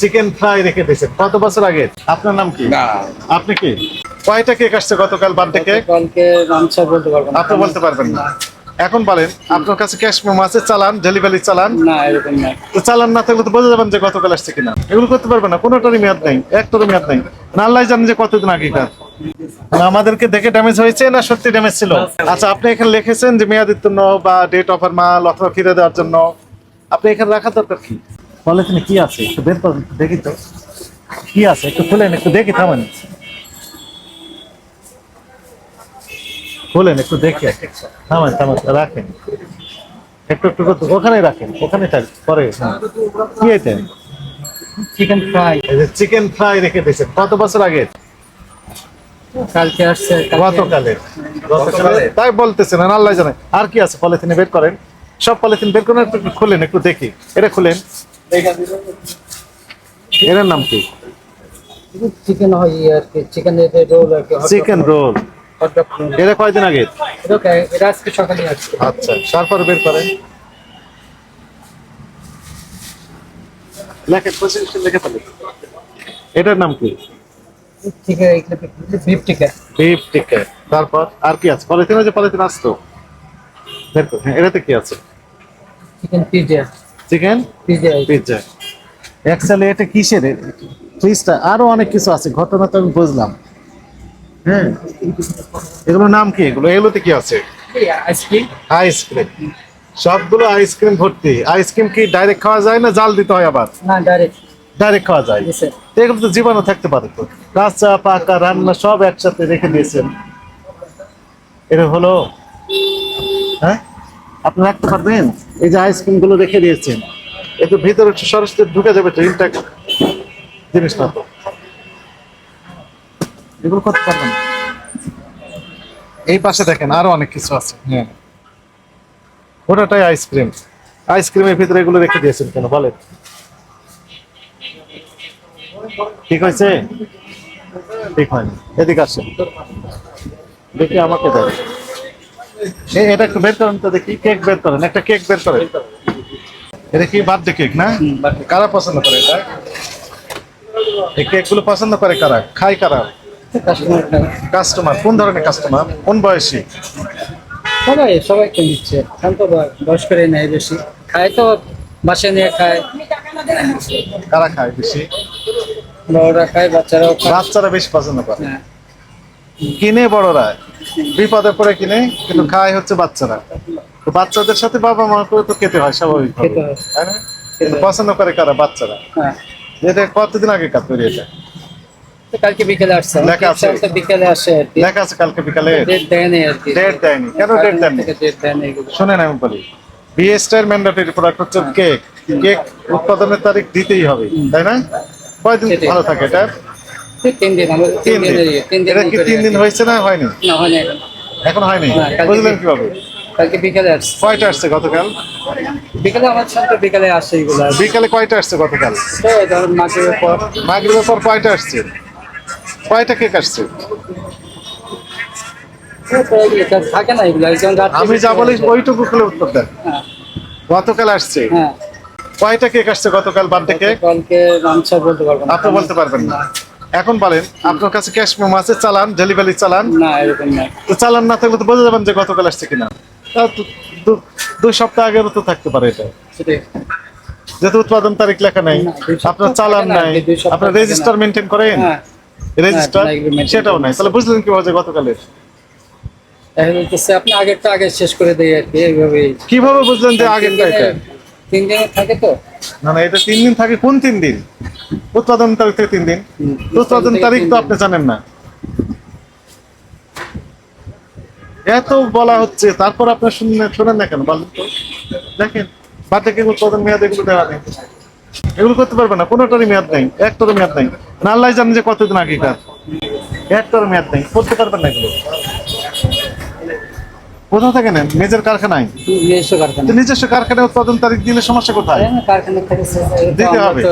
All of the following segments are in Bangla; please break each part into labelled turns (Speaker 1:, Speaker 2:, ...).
Speaker 1: চিকেন ফ্রাই রেখে দিয়েছেন কত বছর আগে? আপনার নাম কি? আপনি কি? কয়টা কেক আসছে গতকাল বার্থডে কেক?
Speaker 2: বলতে
Speaker 1: আপনি বলতে পারবেন না। এখন বলেন আপনার কাছে ক্যাশ মেমো আছে চালান ডেলিভারি চালান?
Speaker 2: না এরকম না।
Speaker 1: তো চালান না থাকলে তো বোঝা যাবেন যে গতকাল আসছে কিনা। এগুলো করতে পারবেন না কোনোটারই মেয়াদ নেই একটারও মেয়াদ নেই। না আল্লাহ জানেন যে কতদিন আগেকার। না আমাদেরকে দেখে ড্যামেজ হয়েছে না সত্যি ড্যামেজ ছিল? আচ্ছা আপনি এখানে লিখেছেন যে মেয়াদিত্তন্য বা ডেট অফার মাল অথবা ফিরে দেওয়ার জন্য। আপনি এখানে রাখার দরকার কি? পলিথিনে কি আছে? একটু বের করেন একটু দেখি তো। কি আছে? একটু খুলেন একটু দেখি থামেন। খুলেন একটু দেখে থামেন থামেন রাখেন। একটু একটু ওখানে রাখেন ওখানে থাক পরে হ্যাঁ। কি এটা?
Speaker 2: চিকেন ফ্রাই
Speaker 1: চিকেন ফ্রাই রেখে দিয়েছেন কত বছর আগে?
Speaker 2: কালকে আসছে
Speaker 1: গতকালে গতকালে তাই বলতেছেন আল্লাহ জানে। আর কি আছে পলিথিনে বের করেন? সব পলিথিন বের করেন একটু খুলেন একটু দেখি। এটা খুলেন। এটার নাম কি?
Speaker 2: চিকেন হয় আর কি চিকেন রোল আর কি
Speaker 1: চিকেন রোল এটা কয়দিন আগে?
Speaker 2: এটা আজকে সকালে আসছে।
Speaker 1: আচ্ছা তারপরে বের করেন লেখেন পজিশন লিখে ফেলেন। এটার নাম কি?
Speaker 2: টিকা
Speaker 1: বিফ টিকা তারপর আর কি আছে? পলিথিনে যে পলিথিন আসতো? বের করুন হ্যাঁ, এটাতে কি আছে?
Speaker 2: Chicken pizza
Speaker 1: chicken
Speaker 2: pizza
Speaker 1: pizza actually এটা কিসের? ফ্রিজটা আরও অনেক কিছু আছে ঘটনা তো আমি বুঝলাম। হ্যাঁ এগুলোর নাম কি এগুলো? এগুলোতে কি আছে?
Speaker 2: Ice cream.
Speaker 1: Ice cream. সবগুলো আইসক্রিম ভর্তি। আইসক্রিম কি ডাইরেক্ট খাওয়া যায় না জাল দিতে হয় আবার?
Speaker 2: না ডাইরেক্ট
Speaker 1: ডাইরেক্ট খাওয়া যায়। এগুলো তো জীবাণু থাকতে পারে তো। কাঁচা পাকা রান্না সব একসাথে রেখে দিয়েছেন। এটা হলো হ্যাঁ? আপনি রাখতে পারবেন? এই যে আইসক্রিমগুলো রেখে দিয়েছেন, একটু ভিতরে সরাসরি ঢুকে যাবে জিনিসটা তো। এগুলো করতে পারবেন এই পাশে দেখেন আরও অনেক কিছু আছে হ্যাঁ। ওটাটাই আইসক্রিম আইসক্রিমের ভিতরে এগুলো রেখে দিয়েছেন কেন, বলেন। ঠিক হয়েছে? ঠিক হয়নি। এদিকে আসেন। দেখি আমাকে এ- এটা একটু বের করেন তো দেখি কেক বের করেন একটা কেক বের করেন। এটা কি বার্থডে কেক না? কারা পছন্দ করে এটা? এই কেকগুলো পছন্দ করে কারা? খায় কারা?
Speaker 2: কাস্টমার
Speaker 1: কোন ধরনের কাস্টমার কোন বয়সী?
Speaker 2: সবাই সবাই কিনে দিচ্ছে। এখন তো ব- বয়স করে নেয় বেশি। খায় তো বাসে নিয়ে খায়।
Speaker 1: কারা খায় বেশি?
Speaker 2: বড়রা খায় বাচ্চারাও
Speaker 1: বাচ্চারা বেশি পছন্দ করে।
Speaker 2: হ্যাঁ।
Speaker 1: কিনে বড়রা? বিপদে পড়ে কিনে কিন্তু খায় হচ্ছে বাচ্চারা। তো বাচ্চাদের সাথে বাবা মা করে তো খেতে হয় স্বাভাবিক
Speaker 2: হয়।
Speaker 1: তাই না? কিন্তু পছন্দ করে কারা? বাচ্চারা।
Speaker 2: হ্যাঁ।
Speaker 1: এটা কতদিন আগে কাজ তৈরি এটা?
Speaker 2: কালকে বিকেলে আসছে।
Speaker 1: লেখা আছে।
Speaker 2: বিকেলে আসে
Speaker 1: লেখা আছে কালকে বিকালে।
Speaker 2: ডেট দেয়নি
Speaker 1: ডেট দেয়নি। কেন ডেট দেয়নি
Speaker 2: ডেট দেয়নি এগুলো।
Speaker 1: আমি বলি। বিএসটার ম্যান্ডেটরি প্রোডাক্ট হচ্ছে কেক কেক উৎপাদনের তারিখ দিতেই হবে তাই না? কয়দিন ভালো থাকে এটা
Speaker 2: তিন দিন আমরা
Speaker 1: তিন
Speaker 2: তিন
Speaker 1: দিন।
Speaker 2: তিন দিন
Speaker 1: এটা কি তিন দিন হয়েছে না হয়নি?
Speaker 2: না হয়নি। এখন।
Speaker 1: হয়নি?
Speaker 2: হ্যাঁ,
Speaker 1: বুঝলেন কীভাবে?
Speaker 2: কালকে বিকেলে আসছে।
Speaker 1: কয়টা আসছে গতকাল?
Speaker 2: বিকেলে আমার সাথে বিকেলে আসে এগুলো আর।
Speaker 1: কয়টা আসছে গতকাল?
Speaker 2: তো ধরুন মাগরিবের পর।
Speaker 1: মাগরিবের পর কয়টা আসছে? কয়টা কেক আসছে?
Speaker 2: তো থাকে না এগুলো
Speaker 1: আমি যা বলি ওইটুকু খুলে উত্তর দেন।
Speaker 2: হ্যাঁ।
Speaker 1: গতকাল আসছে।
Speaker 2: হ্যাঁ।
Speaker 1: কয়টা কেক আসছে গতকাল বার্থডে কেক?
Speaker 2: কালকে বলতে
Speaker 1: আপনি বলতে পারবেন না। এখন বলেন আপনার কাছে ক্যাশ মেমো আছে চালান ডেলিভারি চালান?
Speaker 2: না এরকম না
Speaker 1: তো চালান না থাকলে তো বোঝা যাবেন যে গতকাল আসছে কিনা। তা দুই সপ্তাহ আগেরও তো থাকতে পারে এটা।
Speaker 2: সেটাই।
Speaker 1: যেহেতু উৎপাদন তারিখ লেখা নাই আপনার চালান নাই।
Speaker 2: দুই
Speaker 1: আপনার রেজিস্টার মেনটেন করেন?
Speaker 2: হ্যাঁ।
Speaker 1: রেজিস্টার
Speaker 2: এগুলো maintain
Speaker 1: সেটাও নাই। তাহলে বুঝলেন কীভাবে যে গতকালের?
Speaker 2: আপনি আগেরটা আগে শেষ করে দেয় আর কি এইভাবে
Speaker 1: কীভাবে বুঝলেন যে আগের
Speaker 2: তিন দিনে-
Speaker 1: এটা?
Speaker 2: তিন দিনে থাকে তো?
Speaker 1: না না এটা তিন দিন থাকে কোন তিন দিন? উৎপাদন তারিখ থেকে তিন দিন। উৎপাদন তারিখ তো আপনি জানেন না। এত বলা হচ্ছে তারপর আপনার শুনলেন শোনেন না কেন? বলেন তো। দেখেন কেউ উৎপাদন মেয়াদ এগুলো দেওয়া নেই। এগুলো করতে পারবে না। কোনোটারই মেয়াদ নেই একটারও মেয়াদ নেই। না আল্লাহ জানেন যে কতদিন আগেকার। একটারও মেয়াদ নেই। করতে পারবেন না এগুলো। কোথাও থেকে নেন? নিজের কারখানায়?
Speaker 2: নিজস্ব কারখানা।
Speaker 1: নিজস্ব কারখানায় উৎপাদন তারিখ দিলে সমস্যা কোথায়?
Speaker 2: হ্যাঁ, কারখানা থেকে
Speaker 1: দিতে হবে।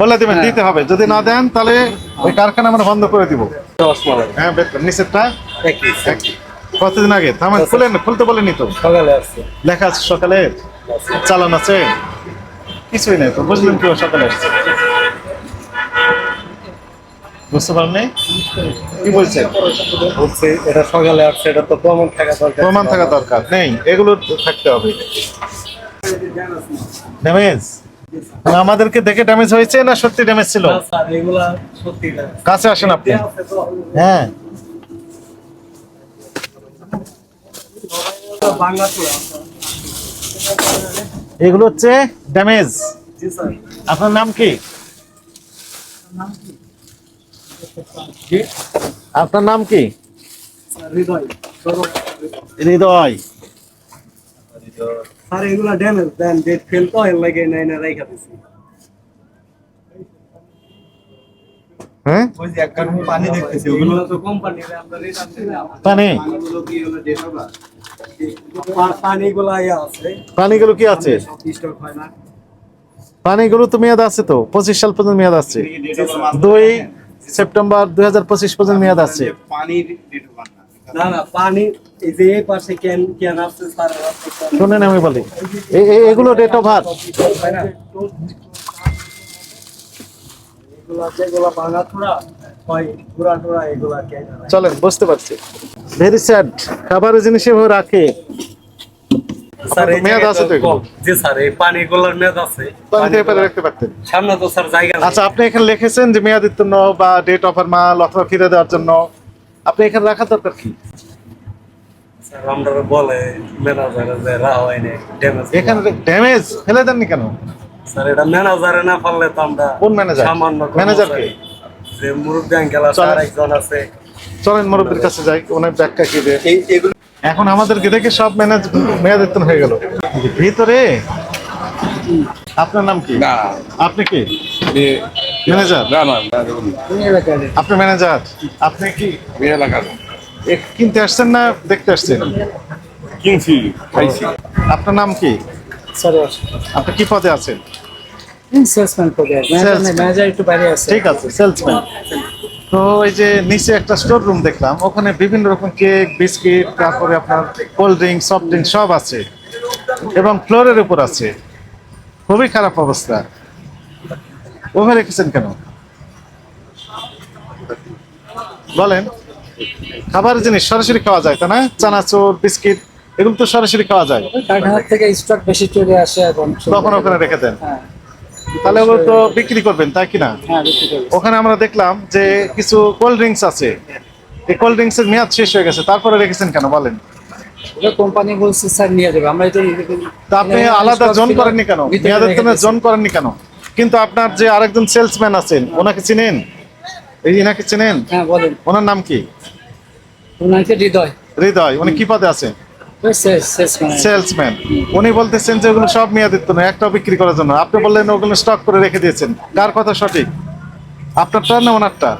Speaker 1: বলে দেবেন
Speaker 2: হ্যাঁ।
Speaker 1: দিতে হবে। যদি না দেন তাহলে ওই কারখানা আমরা বন্ধ করে দিব। হ্যাঁ। নিচেরটা কতদিন আগে? থামেন খুলেন খুলতে বলেনি তো।
Speaker 2: সকালে আসছে।
Speaker 1: লেখা আছে সকালে? চালান আছে? কিছুই নেই তো বুঝলেন কি ও সকালে আসছে? বুঝতে পারেননি কি বলছেন?
Speaker 3: বলছি এটা সকালে আসছে এটা তো প্রমাণ থাকা দরকার।
Speaker 1: প্রমাণ থাকা দরকার। নেই এগুলো থাকতে হবে। ড্যামেজ আমাদেরকে দেখে ড্যামেজ হয়েছে না সত্যি ড্যামেজ ছিল?
Speaker 3: না, স্যার এগুলা সত্যি না
Speaker 1: কাছে আসেন আপনি। হ্যাঁ। এগুলো হচ্ছে ড্যামেজ আপনার নাম কি? আপনার নাম কি?
Speaker 3: স্যার হৃদয়। সৌরভ স্যার এগুলা ড্যামেজ দেন ডেট ফেল তো এর লাগে নাই না রাইখা দিছি।
Speaker 1: হ্যাঁ?
Speaker 3: ওই যে একটা পানি দেখতেছি ওগুলো তো কোম্পানির আমরা রিটার্ন দিলাম।
Speaker 1: পানি?
Speaker 3: পানিগুলো কি হলো ডেট হবে? পানিগুলো আছে।
Speaker 1: পানিগুলো কি আছে?
Speaker 3: স্টক হয় না।
Speaker 1: পানিগুলো তো মেয়াদ আছে তো পঁচিশ সাল পর্যন্ত মেয়াদ আছে। দুই সেপ্টেম্বর দুই হাজার পঁচিশ পর্যন্ত মেয়াদ আছে।
Speaker 3: না। না পানি যে পাশে ক্যান ক্যান আছে স্যার আছে
Speaker 1: শোনেন আমি বলি এগুলো ডেট অফ বার্থ চলেন বুঝতে পারছি। ভেরি স্যাড খাবারের জিনিস এভাবে রাখে।
Speaker 3: স্যার
Speaker 1: মেয়াদ আছে তো
Speaker 3: জায়গাটা
Speaker 1: এগুলো?
Speaker 3: কম। জি স্যার এই পানিগুলোর মেয়াদ আছে
Speaker 1: পানি পেপারে রাখতে পারতেন
Speaker 3: সামনে তো স্যার জায়গা
Speaker 1: আচ্ছা আপনি এখানে লিখেছেন যে মেয়াদ উত্তীর্ণ বা ডেট অফার মাল অথবা ফিরে দেওয়ার জন্য আপনি এখানে রাখা দরকার কি
Speaker 3: আমরা বলে ম্যানেজারে যে রা হয় ড্যামেজ
Speaker 1: এখানে ড্যামেজ ফেলে দেননি কেন
Speaker 3: স্যার এটা ম্যানেজারে না পারলে তো আমরা
Speaker 1: কোন ম্যানেজার?
Speaker 3: সামান্য
Speaker 1: ম্যানেজার কে?
Speaker 3: যে মুরব্বী আঙ্কেল আছে
Speaker 1: চলেন।
Speaker 3: একজন আছে
Speaker 1: চলেন মুরব্বীর কাছে যাই ওনার ব্যাখ্যা কি এখন আমাদেরকে দেখে সব ম্যানেজ মেয়াদ হয়ে গেল। ভিতরে আপনার নাম কি?
Speaker 4: না।
Speaker 1: আপনি কি? ম্যানেজার?
Speaker 4: না না
Speaker 1: আপনি ম্যানেজার? আপনি কি?
Speaker 4: এলাকার।
Speaker 1: কিনতে আসছেন না দেখতে আসছেন?
Speaker 4: কিনছি খাইছি।
Speaker 1: আপনার নাম কি?
Speaker 2: সরি
Speaker 1: আপনি কি পদে আছেন?
Speaker 2: সেলসম্যান পদে. ম্যানেজার একটু বাইরে আছে।
Speaker 1: ঠিক আছে সেলসম্যান তো এই যে নিচে একটা স্টোর রুম দেখলাম ওখানে বিভিন্ন রকম কেক বিস্কিট তারপরে আপনার কোল্ড ড্রিঙ্ক সফট ড্রিঙ্ক সব আছে। এবং ফ্লোরের উপর আছে। খুবই খারাপ অবস্থা। ওভাবে রেখেছেন কেন? বলেন। খাবারের জিনিস সরাসরি খাওয়া যায় তাই না? চানাচুর বিস্কিট এগুলো তো সরাসরি খাওয়া যায়।
Speaker 2: থেকে স্টক বেশি চলে আসে এখন
Speaker 1: তখন ওখানে রেখে দেন?
Speaker 2: হ্যাঁ।
Speaker 1: তাহলে ওগুলো তো বিক্রি করবেন তাই কিনা
Speaker 2: হ্যাঁ
Speaker 1: ওখানে আমরা দেখলাম যে কিছু কোল্ড ড্রিঙ্কস আছে। এই কোল্ড ড্রিঙ্কস এর মেয়াদ শেষ হয়ে গেছে তারপরে রেখেছেন কেন বলেন?
Speaker 2: কোম্পানি বলছে স্যার নিয়ে যাবে। আমরা এটা
Speaker 1: তা আপনি আলাদা জোন করেননি কেন? মেয়াদের জন্য জোন করেননি কেন? কিন্তু আপনার যে আরেকজন সেলসম্যান আছেন ওনাকে চিনেন? এই চিনেন?
Speaker 2: হ্যাঁ বলেন।
Speaker 1: ওনার নাম কি?
Speaker 2: হৃদয়।
Speaker 1: হৃদয় উনি কি পদে আছেন?
Speaker 2: সেলসম্যান
Speaker 1: উনি বলতেছেন যে ওগুলো সব মেয়াদিত্ব না একটাও বিক্রি করার জন্য। আপনি বললেন ওগুলো স্টক করে রেখে দিয়েছেন। কার কথা সঠিক? আপনারটা না ওনারটা?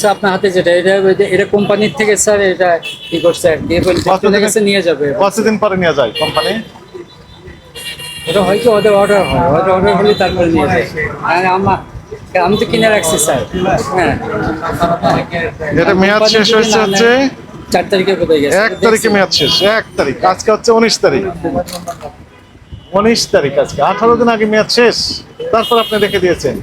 Speaker 2: স্যার আপনার হাতে যেটা এটা এটা কোম্পানির থেকে স্যার এটা কি করছে আর দিয়ে নিয়ে যাবে।
Speaker 1: কতদিন পরে নিয়ে যায় কোম্পানি
Speaker 2: এটা হয়তো ওদের অর্ডার হয় ওদের অর্ডার হলে তারপরে নিয়ে যায়। আর আমার আমি তো কিনে রাখছি স্যার হ্যাঁ।
Speaker 1: এটা মেয়াদ শেষ হয়েছে হচ্ছে
Speaker 2: চার তারিখে কোথায় গেছে।
Speaker 1: এক তারিখে মেয়াদ শেষ এক তারিখ। আজকে হচ্ছে উনিশ তারিখ। উনিশ তারিখ আজকে আঠারো দিন আগে মেয়াদ শেষ। তারপর আপনি রেখে দিয়েছেন।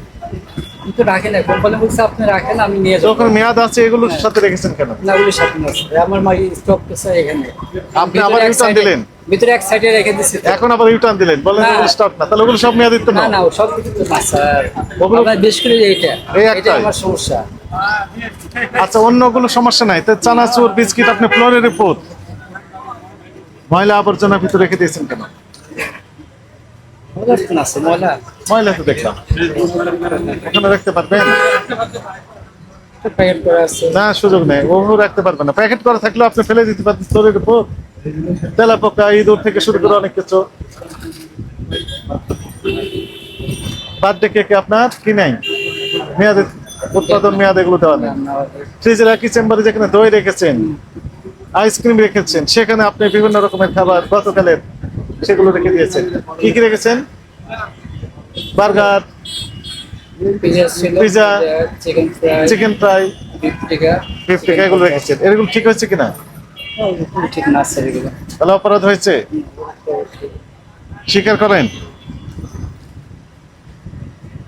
Speaker 2: কিন্তু রাখে না কোম্পানি বলছে আপনি রাখেন আমি নিয়ে যাব।
Speaker 1: যখন মেয়াদ আছে এগুলোর সাথে রেখেছেন কেন?
Speaker 2: না সাথে আমার মাই স্টক স্যার এখানে।
Speaker 1: আপনি আবার দিলেন?
Speaker 2: ভিতরে এক সাইডে রেখে দিছি
Speaker 1: এখন আবার রিটার্ন দিলেন। বলেন
Speaker 2: না।
Speaker 1: স্টক না তাহলে ওগুলো সব
Speaker 2: না
Speaker 1: না
Speaker 2: না সব কিছু তো না স্যার।
Speaker 1: ওগুলো-
Speaker 2: বেশ করে এইটা।
Speaker 1: এই
Speaker 2: এটা আমার সমস্যা।
Speaker 1: আচ্ছা অন্য কোনো সমস্যা নাই। তো চানাচুর, বিস্কিট, আপনি ফ্লোরের উপর। ময়লা আবর্জনা ভিতরে রেখে দিয়েছেন কেন?
Speaker 2: ময়লা তো
Speaker 1: দেখলাম। ওখানে রাখতে পারবেন? না, সুযোগ নেই। ওভাবে রাখতে পারবেন না। প্যাকেট করা থাকলেও আপনি ফেলে দিতে পারবেন ফ্লোরের উপর। তেলা পোকা, ইঁদুর থেকে শুরু করে অনেক কিছু। বার্থডে কেকে আপনার? কি নাই? মেয়াদ উৎপাদন মেয়াদ এগুলো দেওয়া নেই। ফ্রিজের একই চেম্বারে যেখানে দই রেখেছেন আইসক্রিম রেখেছেন সেখানে আপনি বিভিন্ন রকমের খাবার গতকালের সেগুলো রেখে দিয়েছেন। কি কি রেখেছেন? Burger
Speaker 2: pizza chicken fry beef tikka.
Speaker 1: এগুলো রেখেছেন। এগুলো ঠিক হয়েছে কিনা?
Speaker 2: ঠিক না
Speaker 1: তাহলে অপরাধ হয়েছে? স্বীকার করেন?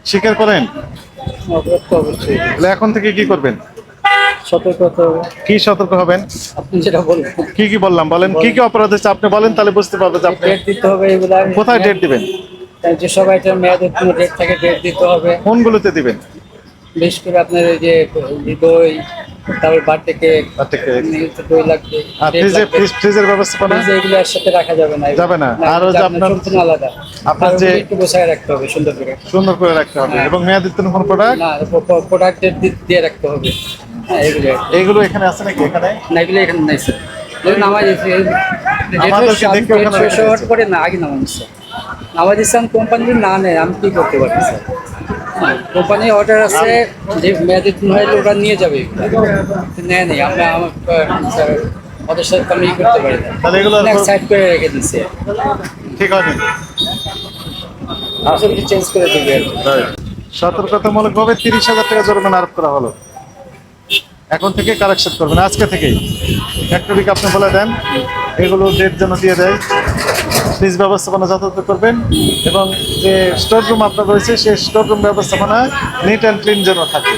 Speaker 1: স্বীকার করেন?
Speaker 2: অপরাধ তো অবশ্যই।
Speaker 1: তাহলে এখন থেকে কি করবেন?
Speaker 2: সতর্কতা
Speaker 1: কি সতর্ক হবেন?
Speaker 2: আপনি যেটা বলবেন
Speaker 1: কি কি বললাম? বলেন কি কি অপরাধ হচ্ছে আপনি বলেন তাহলে বুঝতে পারব যে আপনি
Speaker 2: ডেট দিতে হবে এগুলা
Speaker 1: কোথায় ডেট দিবেন?
Speaker 2: যে সবাই মেয়াদের কোনো ডেট থাকে ডেট দিতে হবে।
Speaker 1: কোনগুলোতে দিবেন?
Speaker 2: বিশেষ করে আপনার এই যে দই তারপর বার্থডে কেক
Speaker 1: বার্থডে কেক।
Speaker 2: দই লাগবে
Speaker 1: আর ফ্রিজে ফ্রিজ ফ্রিজের ব্যবস্থাপনা
Speaker 2: ফ্রিজে এগুলো একসাথে রাখা যাবে না।
Speaker 1: যাবে না। আর যে আপনার-
Speaker 2: সম্পূর্ণ আলাদা।
Speaker 1: আপনার
Speaker 2: আর
Speaker 1: যে-
Speaker 2: একটু গোছায় রাখতে হবে সুন্দর করে।
Speaker 1: সুন্দর করে রাখতে হবে।
Speaker 2: হ্যাঁ।
Speaker 1: এবং মেয়াদিত্বের কোন প্রোডাক্ট
Speaker 2: না দিয়ে রাখতে হবে। হ্যাঁ এগুলো।
Speaker 1: এইগুলো এখানে আছে নাকি এখানে?
Speaker 2: না এগুলো এখানে নাই স্যার এগুলো নামাজ
Speaker 1: আমাদেরকে ওখানে।
Speaker 2: করে না আগে নামাজ স্যার নামাজ ইসলাম কোম্পানি না নেয় আমি কি করতে পারি স্যার কোম্পানি অর্ডার আছে যে মেয়াদের দিন হলে ওরা নিয়ে যাবে। নেয় নেই আমরা আমার ওদের সাথে আমি করতে পারি না।
Speaker 1: তাহলে এগুলো
Speaker 2: সাইড করে রেখে দিচ্ছে
Speaker 1: ঠিক আছে।
Speaker 2: আসলে কিছু চেঞ্জ করে দেবে আর কি।
Speaker 1: সতর্কতামূলক ভাবে তিরিশ হাজার টাকা জরিমানা আরোপ করা হলো। এখন থেকে কারেকশন করবেন আজকে থেকেই। ফ্যাক্টরিকে আপনি বলে দেন এগুলো ডেট যেন দিয়ে দেয়। ফ্রিজ ব্যবস্থাপনা যথাযথ করবেন এবং যে স্টোর রুম আপনার রয়েছে, সেই স্টোর রুম ব্যবস্থাপনা নিট অ্যান্ড ক্লিন যেন থাকে।